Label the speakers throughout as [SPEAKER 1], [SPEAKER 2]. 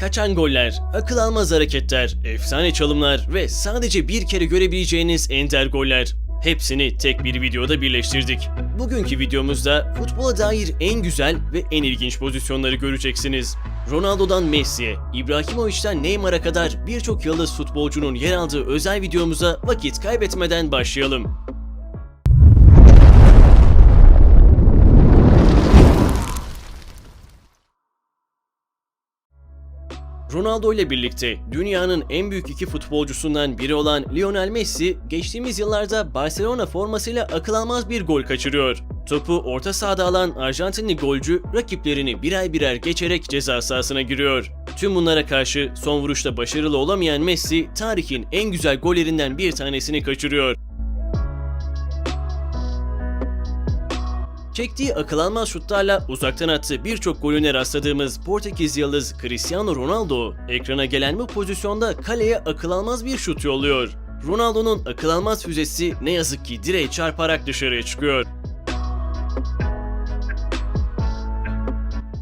[SPEAKER 1] Kaçan goller, akıl almaz hareketler, efsane çalımlar ve sadece bir kere görebileceğiniz ender goller. Hepsini tek bir videoda birleştirdik. Bugünkü videomuzda futbola dair en güzel ve en ilginç pozisyonları göreceksiniz. Ronaldo'dan Messi'ye, İbrahimovic'den Neymar'a kadar birçok yıldız futbolcunun yer aldığı özel videomuza vakit kaybetmeden başlayalım. Ronaldo ile birlikte dünyanın en büyük iki futbolcusundan biri olan Lionel Messi geçtiğimiz yıllarda Barcelona formasıyla akıl almaz bir gol kaçırıyor. Topu orta sahada alan Arjantinli golcü rakiplerini birer birer geçerek ceza sahasına giriyor. Tüm bunlara karşı son vuruşta başarılı olamayan Messi tarihin en güzel gollerinden bir tanesini kaçırıyor. Çektiği akıl almaz şutlarla uzaktan attığı birçok golüne rastladığımız Portekiz yıldız Cristiano Ronaldo, ekrana gelen bu pozisyonda kaleye akıl almaz bir şut yolluyor. Ronaldo'nun akıl almaz füzesi ne yazık ki direğe çarparak dışarıya çıkıyor.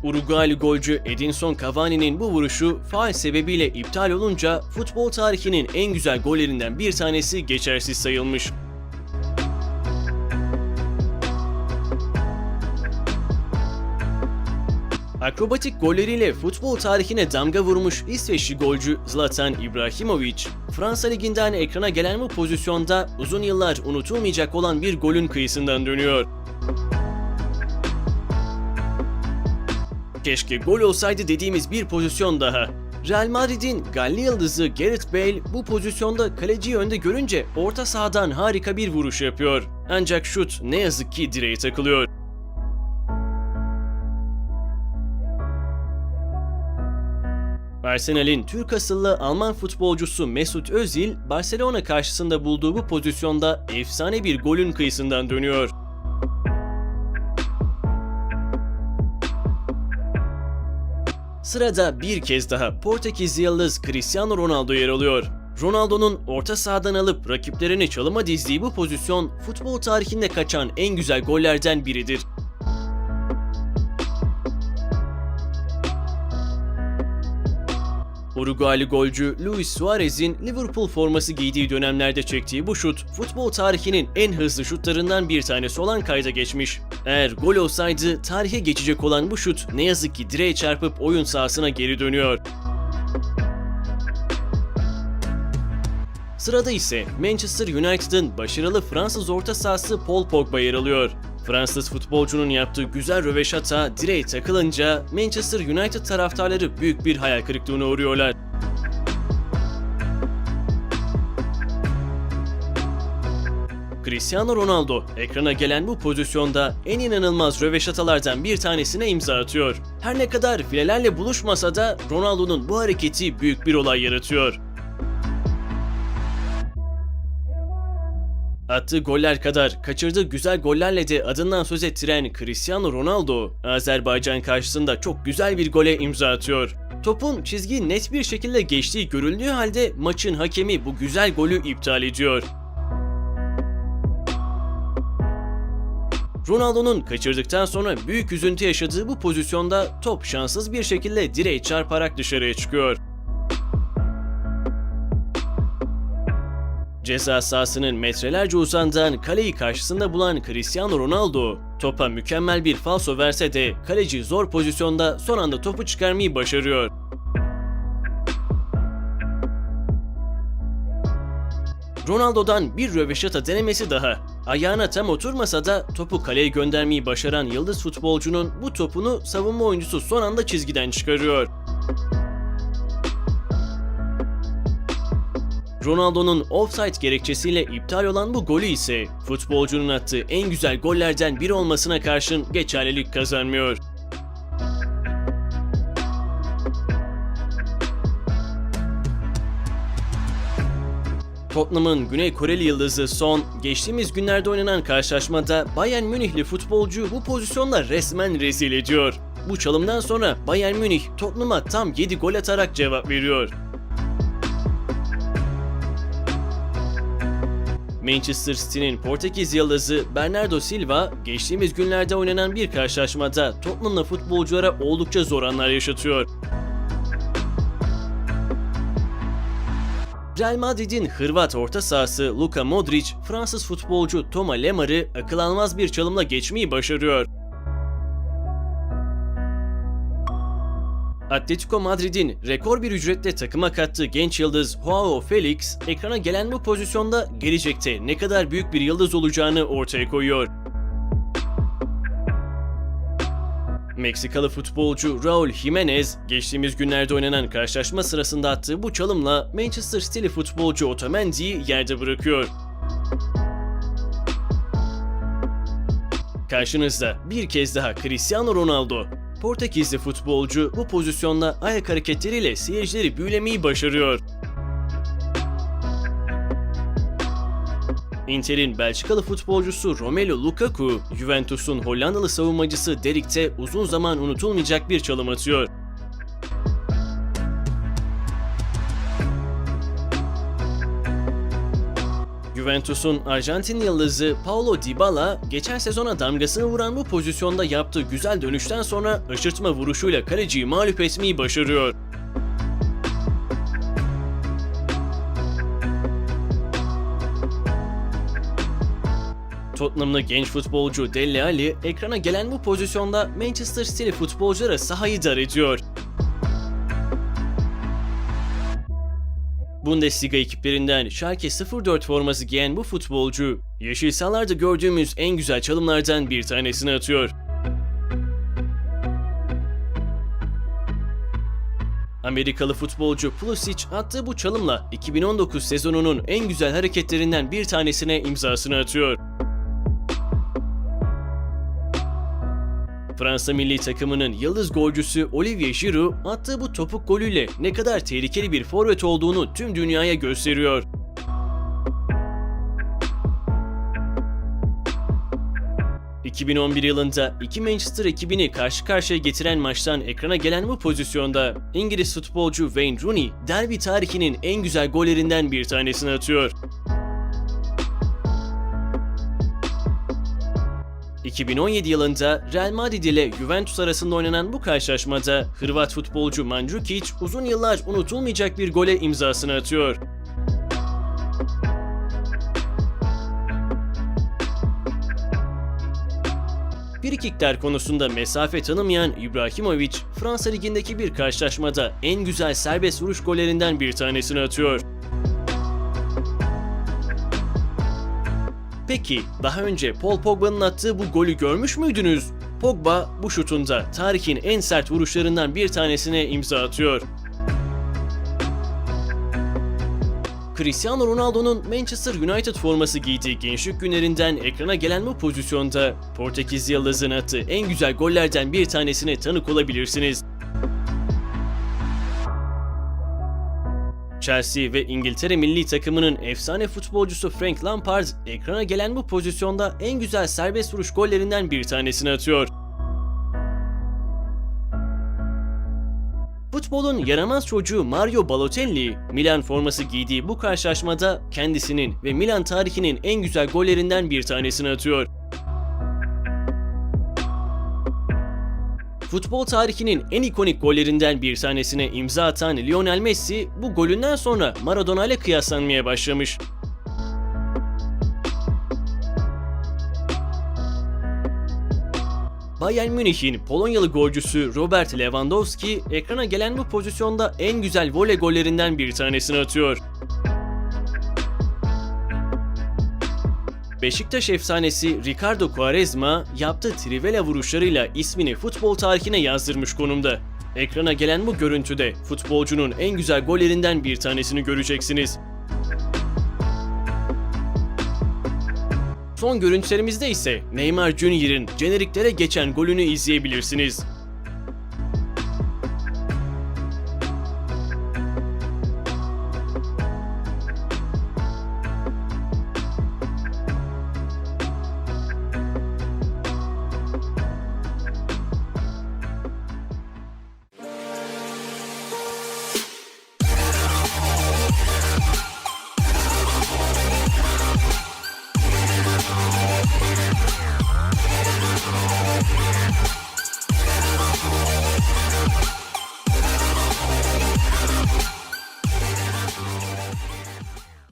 [SPEAKER 1] Uruguaylı golcü Edinson Cavani'nin bu vuruşu faal sebebiyle iptal olunca futbol tarihinin en güzel gollerinden bir tanesi geçersiz sayılmış. Akrobatik golleriyle futbol tarihine damga vurmuş İsveçli golcü Zlatan İbrahimovic, Fransa Ligi'nden ekrana gelen bu pozisyonda uzun yıllar unutulmayacak olan bir golün kıyısından dönüyor. Keşke gol olsaydı dediğimiz bir pozisyon daha. Real Madrid'in Galli yıldızı Gareth Bale bu pozisyonda kaleciyi önde görünce orta sahadan harika bir vuruş yapıyor. Ancak şut ne yazık ki direğe takılıyor. Arsenal'in Türk asıllı Alman futbolcusu Mesut Özil, Barcelona karşısında bulduğu bu pozisyonda efsane bir golün kıyısından dönüyor. Sırada bir kez daha Portekiz yıldız Cristiano Ronaldo yer alıyor. Ronaldo'nun orta sahadan alıp rakiplerini çalıma dizdiği bu pozisyon futbol tarihinde kaçan en güzel gollerden biridir. Uruguaylı golcü Luis Suarez'in Liverpool forması giydiği dönemlerde çektiği bu şut, futbol tarihinin en hızlı şutlarından bir tanesi olan kayda geçmiş. Eğer gol olsaydı tarihe geçecek olan bu şut ne yazık ki direğe çarpıp oyun sahasına geri dönüyor. Sırada ise Manchester United'ın başarılı Fransız orta sahası Paul Pogba yer alıyor. Fransız futbolcunun yaptığı güzel röveşata direğe takılınca Manchester United taraftarları büyük bir hayal kırıklığına uğruyorlar. Cristiano Ronaldo ekrana gelen bu pozisyonda en inanılmaz röveşatalardan bir tanesine imza atıyor. Her ne kadar filelerle buluşmasa da Ronaldo'nun bu hareketi büyük bir olay yaratıyor. Attığı goller kadar kaçırdığı güzel gollerle de adından söz ettiren Cristiano Ronaldo, Azerbaycan karşısında çok güzel bir gole imza atıyor. Topun çizgiyi net bir şekilde geçtiği görüldüğü halde maçın hakemi bu güzel golü iptal ediyor. Ronaldo'nun kaçırdıktan sonra büyük üzüntü yaşadığı bu pozisyonda top şanssız bir şekilde direğe çarparak dışarıya çıkıyor. Ceza sahasının metrelerce uzandan kaleyi karşısında bulan Cristiano Ronaldo, topa mükemmel bir falso verse de kaleci zor pozisyonda son anda topu çıkarmayı başarıyor. Ronaldo'dan bir röveşata denemesi daha. Ayağına tam oturmasa da topu kaleye göndermeyi başaran yıldız futbolcunun bu topunu savunma oyuncusu son anda çizgiden çıkarıyor. Ronaldo'nun offside gerekçesiyle iptal olan bu golü ise futbolcunun attığı en güzel gollerden biri olmasına karşın geçerlilik kazanmıyor. Tottenham'ın Güney Koreli yıldızı Son, geçtiğimiz günlerde oynanan karşılaşmada Bayern Münihli futbolcu bu pozisyonla resmen rezil ediyor. Bu çalımdan sonra Bayern Münih Tottenham'a tam 7 gol atarak cevap veriyor. Manchester City'nin Portekiz yıldızı Bernardo Silva geçtiğimiz günlerde oynanan bir karşılaşmada Tottenham'la futbolculara oldukça zor anlar yaşatıyor. Real Madrid'in Hırvat orta sahası Luka Modric, Fransız futbolcu Toma Lemmar'ı akıl almaz bir çalımla geçmeyi başarıyor. Atletico Madrid'in rekor bir ücretle takıma kattığı genç yıldız Joao Felix, ekrana gelen bu pozisyonda gelecekte ne kadar büyük bir yıldız olacağını ortaya koyuyor. Meksikalı futbolcu Raul Jimenez, geçtiğimiz günlerde oynanan karşılaşma sırasında attığı bu çalımla Manchester City'li futbolcu Otamendi'yi yerde bırakıyor. Karşınızda bir kez daha Cristiano Ronaldo. Portekizli futbolcu bu pozisyonda ayak hareketleriyle seyircileri büyülemeyi başarıyor. Inter'in Belçikalı futbolcusu Romelu Lukaku, Juventus'un Hollandalı savunmacısı Derik'te uzun zaman unutulmayacak bir çalım atıyor. Juventus'un Arjantin yıldızı Paulo Dybala, geçen sezona damgasını vuran bu pozisyonda yaptığı güzel dönüşten sonra aşırtma vuruşuyla kaleciyi mağlup etmeyi başarıyor. Tottenham'lı genç futbolcu Dele Alli, ekrana gelen bu pozisyonda Manchester City futbolculara sahayı dar ediyor. Bundesliga ekiplerinden Schalke 04 forması giyen bu futbolcu, yeşil sahalarda gördüğümüz en güzel çalımlardan bir tanesini atıyor. Amerikalı futbolcu Pulisic attığı bu çalımla 2019 sezonunun en güzel hareketlerinden bir tanesine imzasını atıyor. Fransa milli takımının yıldız golcüsü Olivier Giroud attığı bu topuk golüyle ne kadar tehlikeli bir forvet olduğunu tüm dünyaya gösteriyor. ...2011 yılında iki Manchester ekibini karşı karşıya getiren maçtan ekrana gelen bu pozisyonda İngiliz futbolcu Wayne Rooney derbi tarihinin en güzel gollerinden bir tanesini atıyor. 2017 yılında Real Madrid ile Juventus arasında oynanan bu karşılaşmada Hırvat futbolcu Mandzukic uzun yıllar unutulmayacak bir gole imzasını atıyor. Frikikler konusunda mesafe tanımayan İbrahimovic, Fransa Ligi'ndeki bir karşılaşmada en güzel serbest vuruş gollerinden bir tanesini atıyor. Peki daha önce Paul Pogba'nın attığı bu golü görmüş müydünüz? Pogba bu şutunda tarihin en sert vuruşlarından bir tanesine imza atıyor. Cristiano Ronaldo'nun Manchester United forması giydiği gençlik günlerinden ekrana gelen bu pozisyonda Portekiz yıldızın attığı en güzel gollerden bir tanesine tanık olabilirsiniz. Chelsea ve İngiltere milli takımının efsane futbolcusu Frank Lampard ekrana gelen bu pozisyonda en güzel serbest vuruş gollerinden bir tanesini atıyor. Futbolun yaramaz çocuğu Mario Balotelli, Milan forması giydiği bu karşılaşmada kendisinin ve Milan tarihinin en güzel gollerinden bir tanesini atıyor. Futbol tarihinin en ikonik gollerinden bir tanesine imza atan Lionel Messi bu golünden sonra Maradona ile kıyaslanmaya başlamış. Bayern Münih'in Polonyalı golcüsü Robert Lewandowski ekrana gelen bu pozisyonda en güzel voley gollerinden bir tanesini atıyor. Beşiktaş efsanesi Ricardo Quaresma yaptığı trivela vuruşlarıyla ismini futbol tarihine yazdırmış konumda. Ekrana gelen bu görüntüde futbolcunun en güzel gollerinden bir tanesini göreceksiniz. Son görüntülerimizde ise Neymar Junior'ın jeneriklere geçen golünü izleyebilirsiniz.